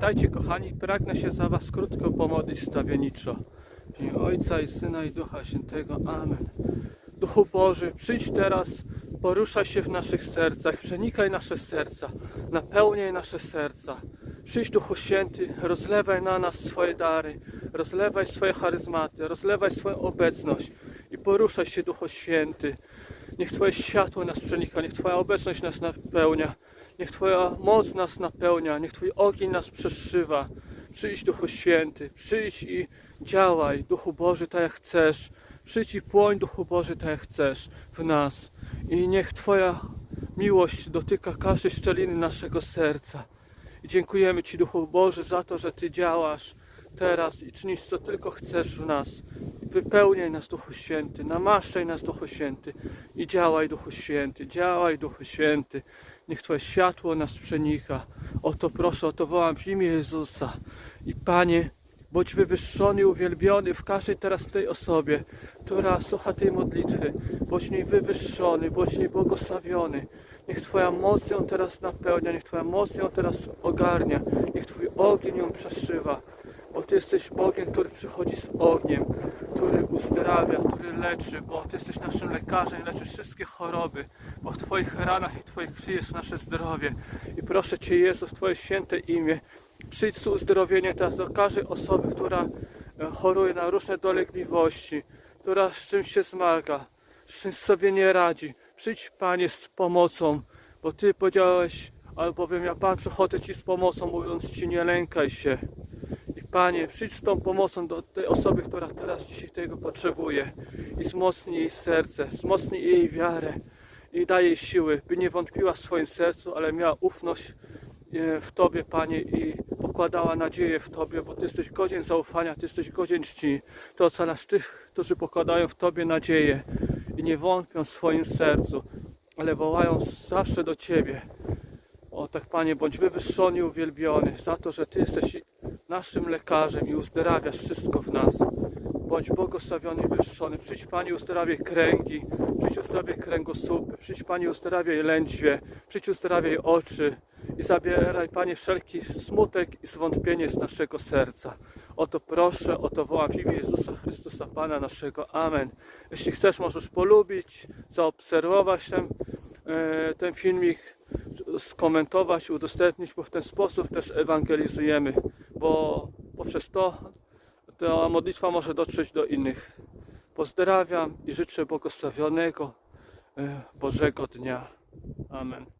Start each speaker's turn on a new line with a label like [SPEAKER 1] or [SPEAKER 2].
[SPEAKER 1] Witajcie kochani, pragnę się za Was krótko pomodlić stawienniczo. W imię Ojca i Syna i Ducha Świętego. Amen. Duchu Boży, przyjdź teraz, poruszaj się w naszych sercach, przenikaj nasze serca, napełniaj nasze serca. Przyjdź Duchu Święty, rozlewaj na nas swoje dary, rozlewaj swoje charyzmaty, rozlewaj swoją obecność i poruszaj się Duchu Święty. Niech Twoje światło nas przenika, niech Twoja obecność nas napełnia, niech Twoja moc nas napełnia, niech Twój ogień nas przeszywa. Przyjdź Duchu Święty, przyjdź i działaj, Duchu Boży, tak jak chcesz. Przyjdź i płoń, Duchu Boży, tak jak chcesz w nas. I niech Twoja miłość dotyka każdej szczeliny naszego serca. I dziękujemy Ci, Duchu Boży, za to, że Ty działasz teraz i czynisz co tylko chcesz w nas. Wypełniaj nas, Duchu Święty, namaszczaj nas, Duchu Święty i działaj, Duchu Święty, działaj, Duchu Święty. Niech Twoje światło nas przenika. O to proszę, o to wołam w imię Jezusa. I Panie, bądź wywyższony uwielbiony w każdej teraz tej osobie, która słucha tej modlitwy. Bądź niej wywyższony, bądź niej błogosławiony. Niech Twoja moc ją teraz napełnia, niech Twoja moc ją teraz ogarnia, niech Twój ogień ją przeszywa. Ty jesteś Bogiem, który przychodzi z ogniem, który uzdrawia, który leczy, bo Ty jesteś naszym lekarzem i leczysz wszystkie choroby, bo w Twoich ranach i Twoich krwi jest nasze zdrowie. I proszę Cię, Jezu, w Twoje święte imię, przyjdź z uzdrowieniem teraz do każdej osoby, która e, choruje na różne dolegliwości, która z czymś się zmaga, z czymś sobie nie radzi. Przyjdź, Panie, z pomocą, bo Ty powiedziałeś, albowiem ja Pan przychodzę Ci z pomocą, mówiąc Ci nie lękaj się. Panie, przyjdź z tą pomocą do tej osoby, która teraz dzisiaj tego potrzebuje i wzmocnij jej serce, wzmocnij jej wiarę i daj jej siły, by nie wątpiła w swoim sercu, ale miała ufność e, w Tobie, Panie, i pokładała nadzieję w Tobie, bo Ty jesteś godzien zaufania, Ty jesteś godzien czci. To ocalasz tych, którzy pokładają w Tobie nadzieję i nie wątpią w swoim sercu, ale wołają zawsze do Ciebie. O tak, Panie, bądź wywyższony uwielbiony za to, że Ty jesteś naszym lekarzem i uzdrawiasz wszystko w nas. Bądź błogosławiony i wywyższony. Przyjdź, Panie, uzdrawiaj kręgi, przyjdź, uzdrawiaj kręgosłupy, przyjdź, Panie, uzdrawiaj lędźwie, przyjdź, uzdrawiaj oczy i zabieraj, Panie, wszelki smutek i zwątpienie z naszego serca. O to proszę, o to wołam w imię Jezusa Chrystusa, Pana naszego. Amen. Jeśli chcesz, możesz polubić, zaobserwować ten, e, ten filmik, skomentować, udostępnić, bo w ten sposób też ewangelizujemy, bo poprzez to ta modlitwa może dotrzeć do innych. Pozdrawiam i życzę błogosławionego e, Bożego dnia. Amen.